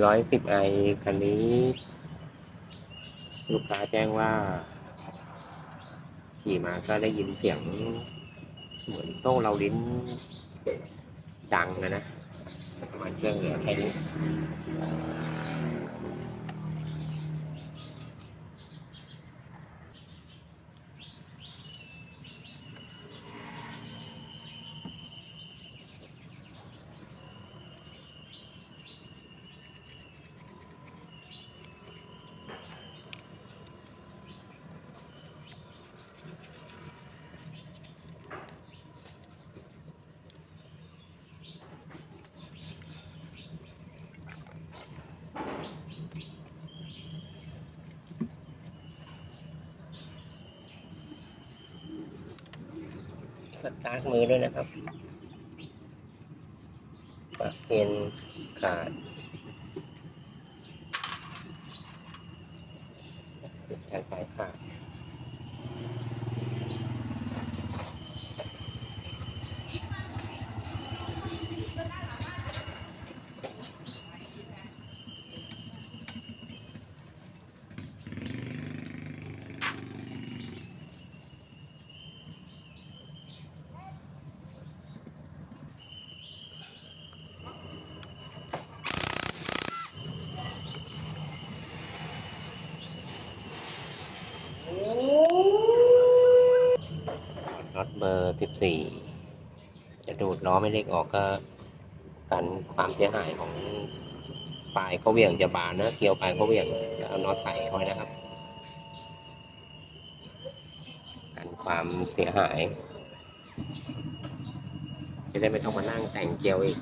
ร้อยสิบไอคันนี้ ลูกค้าแจ้งว่า ขี่มาก็ได้ยินเสียง เหมือนโซ่เราลิ้นดังนะนะประมาณเครื่องเหลือแค่นี้ สตาร์ทมือด้วยนะครับปลั๊กเกนขาดแทนสายขาด น็อตเบอร์ สิบสี่จะดูดล้อไม่เล็กออกก็กันความเสียหายของปลายเขาเวี่ยงจะบานนะเกลียวปลายเขาเวี่ยงแล้วเอาน็อตใส่ไว้นะครับ กันความเสียหายจะได้ไม่ต้องมานั่งแต่งเกลียวอีก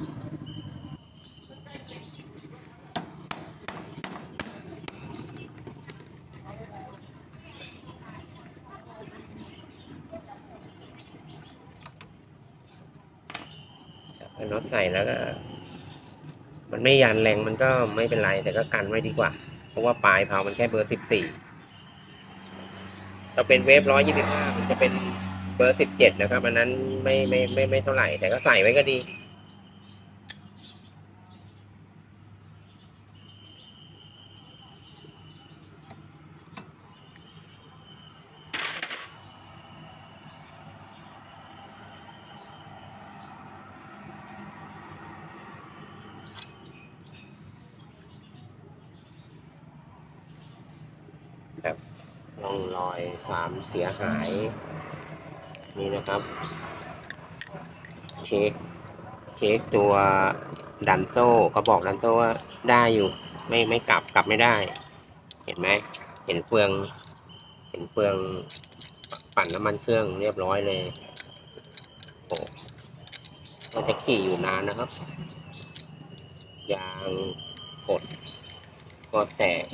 เอาน็อตใส่แล้วก็ มันไม่ยันแรงมันก็ไม่เป็นไรแต่ก็กันไว้ดีกว่า เพราะว่าปลายเผามันแค่เบอร์สิบสี่เราเป็นเวฟร้อยยี่สิบห้ามันจะเป็นเบอร์สิบเจ็ดนะครับอันนั้นไม่ไม่ไม่ไม่เท่าไหร่แต่ก็ใส่ไว้ก็ดี ครับ ร่องรอยความเสียหาย นี่นะครับเช็คเช็คตัวดันโซ่ก็บอกดันโซ่ว่าได้อยู่ ไม่ไม่กลับกลับไม่ได้ เห็นไหมเห็นเฟือง เห็นเฟืองปั่นน้ำมันเครื่องเรียบร้อยเลยโอ้ก็จะขี่อยู่นานนะครับ ยางกดก็แตก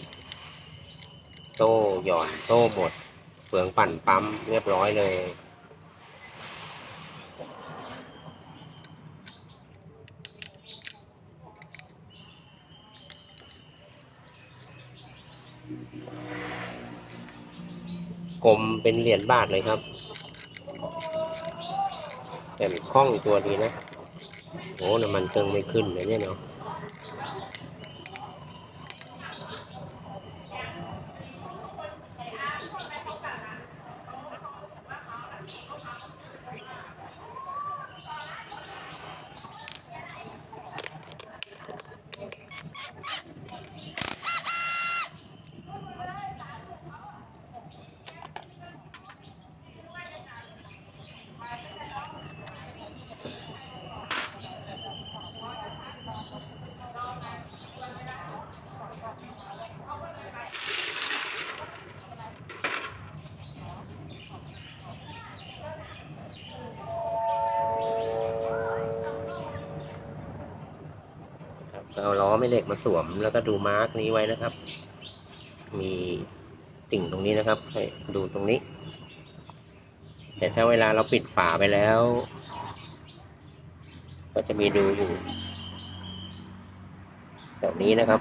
โซ่หย่อนโซ่หมดเฟืองปั่นปั๊มเรียบร้อยเลย กลมเป็นเหรียญบาทเลยครับ แต่คล่องตัวดีนะโอ้น้ำมันเครื่องไม่ขึ้นเลยเนี่ยเนาะ ครับ เอาไม่เหล็กมาสวม แล้วก็ดูมาร์กนี้ไว้นะครับ มีติ่งตรงนี้นะครับให้ดูตรงนี้ แต่ถ้าเวลาเราปิดฝาไปแล้ว ก็จะมีดูอยู่แบบนี้นะครับ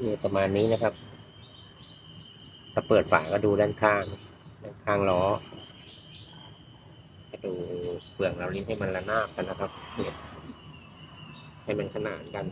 นี่ประมาณนี้นะครับ ถ้าเปิดฝาก็ดูด้านข้าง ด้านข้างล้อ ก็ดูเปลืองเราลิ้นให้มันระนาบกันนะครับเนี่ยให้มันขนานกัน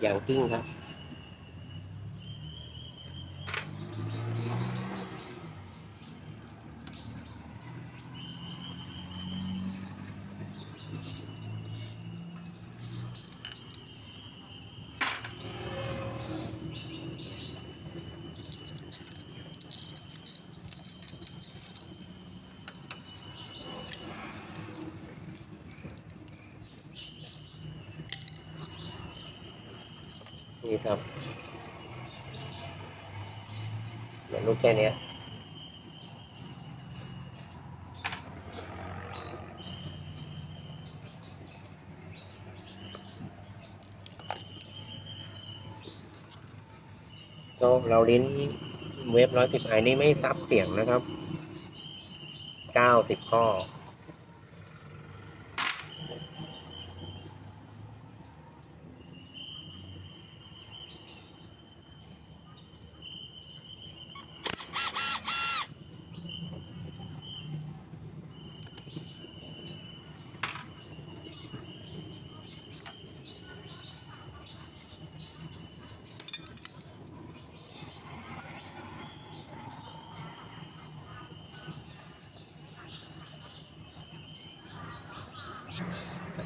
อย่างกิ้งครับ นี่ครับเหมือนลูกแค่นี้โซ่เราลิ้นเว็บร้อยสิบไอนี่ไม่ซับเสียงนะครับเก้าสิบข้อ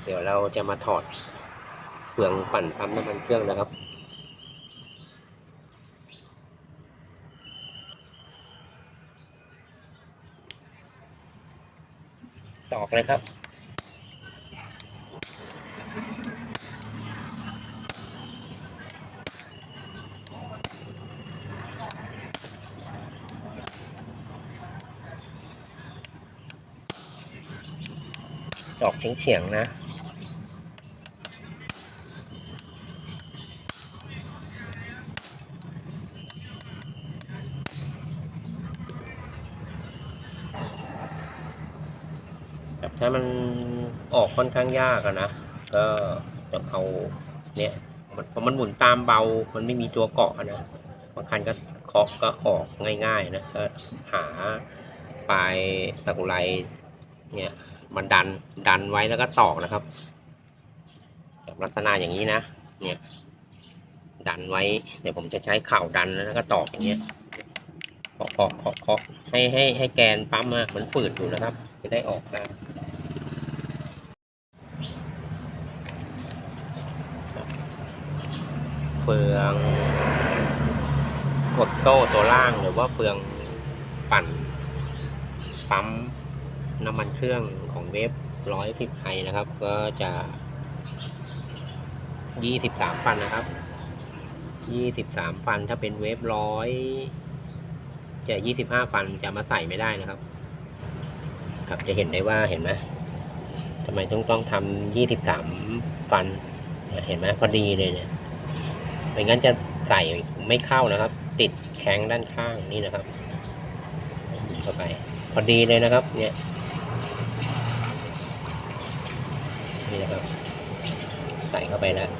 เดี๋ยวเราจะมาถอดเฟืองปั่นปั๊มน้ำมันเครื่องนะครับ ตอกเลยครับตอกเฉียงๆนะ แบบถ้ามันออก ค่อนข้างยากอะนะ ก็ต้องเอาเนี่ยมันพอมันหมุนตามเบา มันไม่มีตัวเกาะนะบางคันก็เคาะก็ออกง่าย ๆ นะก็หาปลายสกุไลเนี่ยมันดันดันไว้แล้วก็ตอกนะครับแบบลักษณะอย่างนี้นะ เนี่ย ดันไว้ เดี๋ยวผมจะใช้เข่าดันแล้วก็ตอกอย่างเงี้ยเคาะเคาะเคาะเคาะให้ให้ให้แกนปั๊มอะมันฝืดอยู่นะครับ จะได้ออกนะ เฟือง กดโซ่ตัวล่างหรือว่าเฟืองปั่น ปั๊มน้ำมันเครื่องของเวฟร้อยสิบไฮนะครับ ก็จะยี่สิบสามฟันนะครับยี่สิบสามฟันถ้าเป็นเวฟร้อยจะยี่สิบห้าฟันจะมาใส่ไม่ได้นะครับ ครับจะเห็นได้ว่าเห็นไหมทำไมต้องต้องทำยี่สิบสามฟันเนี่ยเห็นไหมพอดีเลยเนี่ย ไม่งั้นจะใส่ไม่เข้านะครับ ติดแข้งด้านข้างนี่นะครับเข้าไป พอดีเลยนะครับ เนี่ยนี่นะครับ ใส่เข้าไปแล้ว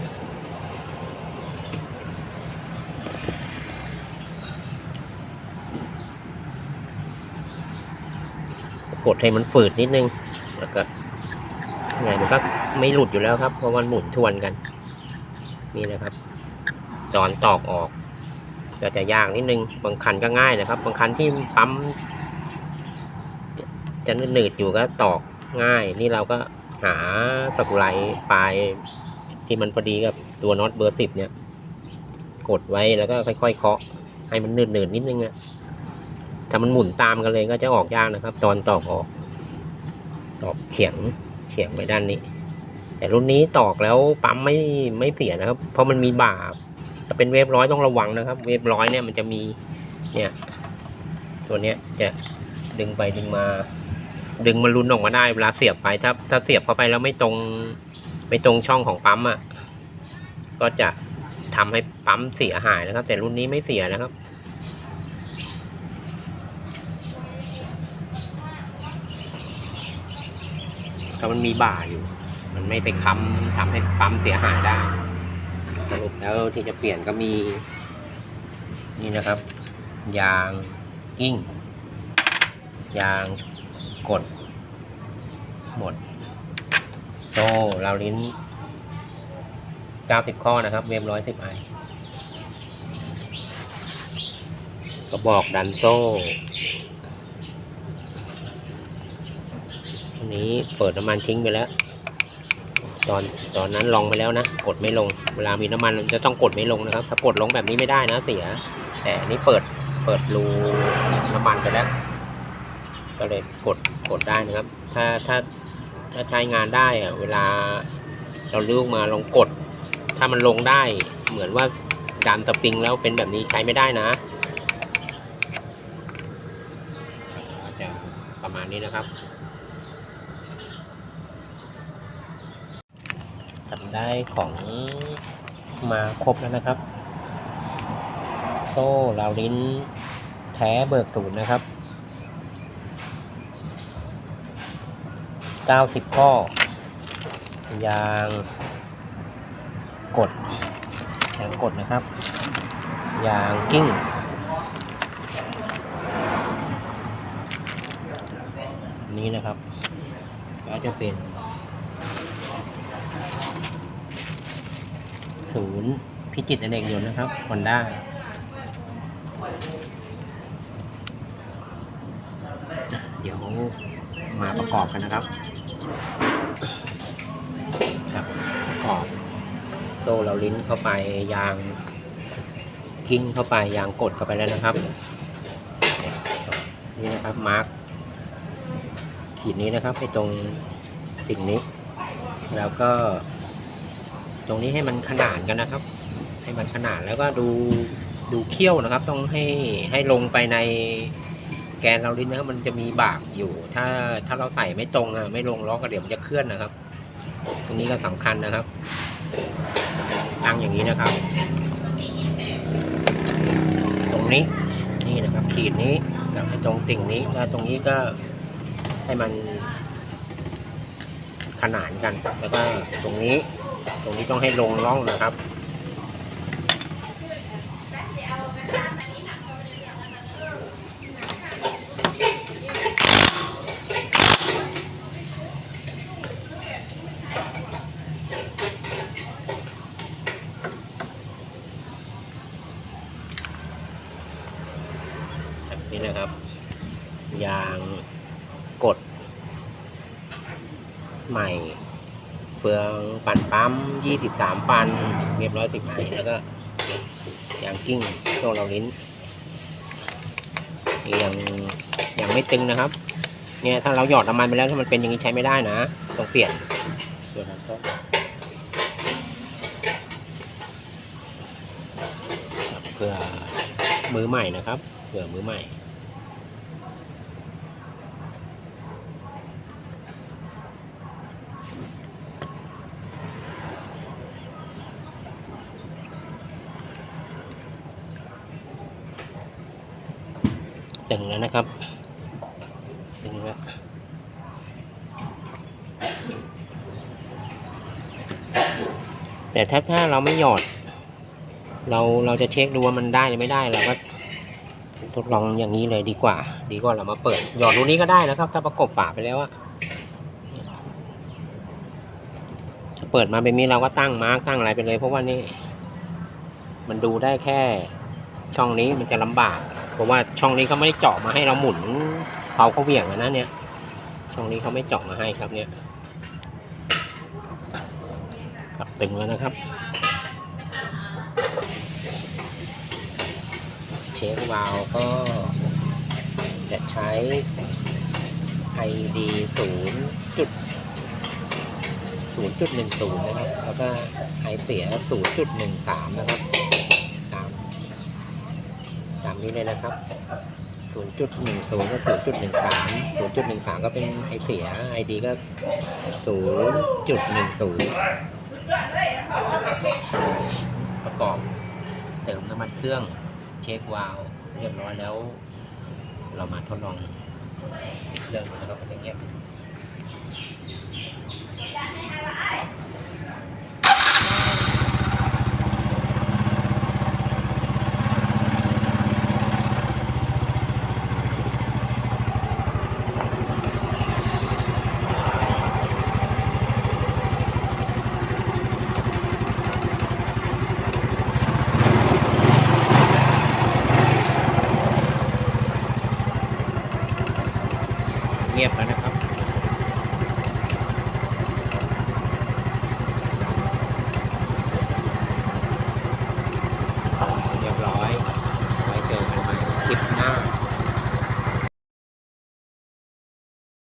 กดให้มันฝืดนิดนึง แล้วก็ไงมันก็ไม่หลุดอยู่แล้วครับ เพราะมันหมุนทวนกัน นี่นะครับ ตอนตอกออกก็จะยากนิดนึงบางคันก็ง่ายนะครับ บางคันที่ปั๊มจะหนืดๆอยู่ก็ตอกง่าย นี่เราก็หาสกุไลปลายที่มันพอดีกับตัวน็อตเบอร์สิบเนี่ย กดไว้แล้วก็ค่อยๆเคาะให้มันหนืดๆนิดนึงอะถ้ามันหมุนตามกันเลยก็จะออกยากนะครับ ตอนตอกออก ตอกเฉียงเฉียงไปด้านนี้ แต่รุ่นนี้ตอกแล้วปั๊มไม่ไม่เสียนะครับ เพราะมันมีบ่า ถ้าเป็นเวฟร้อยต้องระวังนะครับ เวฟร้อยเนี่ยมันจะมีเนี่ยตัวเนี้ยจะดึงไปดึงมา ดึงมันรุนออกมาได้เวลาเสียบไปถ้าถ้าเสียบเข้าไปแล้วไม่ตรงไม่ตรงช่องของปั๊มอะก็จะทำให้ปั๊มเสียหายนะครับ แต่รุ่นนี้ไม่เสียนะครับถ้ามันมีบ่าอยู่ มันไม่ไปค้ำทำให้ปั๊มเสียหายได้ สรุปแล้วที่จะเปลี่ยนก็มี นี่นะครับ ยางกิ้ง ยางกด หมด โซ่ราวลิ้น 90 ข้อนะครับ เวฟ110ไอกระบอกดันโซ่อันนี้เปิดน้ำมันทิ้งไปแล้ว ตอนตอนนั้นลองไปแล้วนะ กดไม่ลง เวลามีน้ำมันมันจะต้องกดไม่ลงนะครับ ถ้ากดลงแบบนี้ไม่ได้นะเสีย แต่อันนี้เปิดเปิดรูน้ำมันไปแล้ว ก็เลยกดกดได้นะครับ ถ้าถ้าถ้าใช้งานได้อะเวลาเราลูกมาลองกด ถ้ามันลงได้ เหมือนว่าดันสปริงแล้วเป็นแบบนี้ใช้ไม่ได้นะจะประมาณนี้นะครับทำ ได้ของมาครบแล้วนะครับ โซ่ราวลิ้นแท้เบิกศูนย์นะครับ 90 ข้อ ยางกดยางกดนะครับ ยางกิ้งนี้นะครับ ก็จะเป็น ศูนย์พิจิตรอเนกยนต์นะครับฮอนด้าเดี๋ยวมาประกอบกันนะครับ ครับประกอบ โซ่เราลิ้นเข้าไปยางกิ้งเข้าไปยางกดเข้าไปแล้วนะครับ นี่นะครับมาร์คขีดนี้นะครับไปตรงติ่งนี้ แล้วก็ ตรงนี้ให้มันขนานกันนะครับ ให้มันขนานแล้วก็ดูดูเขี้ยวนะครับ ต้องให้ให้ลงไปในแกนเราลิ้นนะครับมันจะมีบากอยู่ ถ้าถ้าเราใส่ไม่ตรงอะไม่ลงล็อกก็เดี๋ยวมันจะเคลื่อนนะครับ ตรงนี้ก็สำคัญนะครับ ตั้งอย่างนี้นะครับ ตรงนี้นี่นะครับ ขีดนี้กับตรงติ่งนี้แล้วตรงนี้ก็ให้มันขนานกันแล้วก็ตรงนี้ ตรงนี้ต้องให้ลงร่องนะครับแบบนี้นะครับ ยางกด ใหม่ เฟืองปั่นปั๊ม ยี่สิบสามปันเรียบร้อยสิบไอแล้วก็ยางกิ้งโซ่เราลิ้นยังยังไม่ตึงนะครับ เนี่ยถ้าเราหยอดน้ำมันไปแล้วถ้ามันเป็นอย่างนี้ใช้ไม่ได้นะต้องเปลี่ยนส่วนนั้นก็เพื่อมือใหม่นะครับเผื่อมือใหม่ แล้วนะครับตึงแล้วแต่ถ้าถ้าเราไม่หยอด เราเราจะเช็คดูว่ามันได้หรือไม่ได้เราก็ทดลองอย่างนี้เลยดีกว่า ดีกว่าเรามาเปิด หยอดรูนี้ก็ได้นะครับ ถ้าประกบฝาไปแล้วอะเปิดมาเป็นนี้เราก็ตั้งมาร์กตั้งอะไรไปเลย เพราะว่านี่มันดูได้แค่ช่องนี้มันจะลำบาก เพราะว่าช่องนี้เขาไม่เจาะมาให้เราหมุนเผาเขาเหวี่ยงนะเนี่ย ช่องนี้เขาไม่เจาะมาให้ครับเนี่ยครับตึงแล้วนะครับ เช็ควาล์วก็ จะใช้ ID ศูนย์จุดศูนย์จุดหนึ่งศูนย์นะครับ แล้วก็ไอเสียศูนย์จุดหนึ่งสามนะครับ นี้เลยนะครับ 0.10ก็0.13 0.13 ก็เป็นไอเสีย ID ก็ 0.10 ประกอบเติมน้ำมันเครื่องเช็ควาล์วเรียบร้อยแล้ว เรามาทดลองติดเครื่องแล้วก็จะเงียบ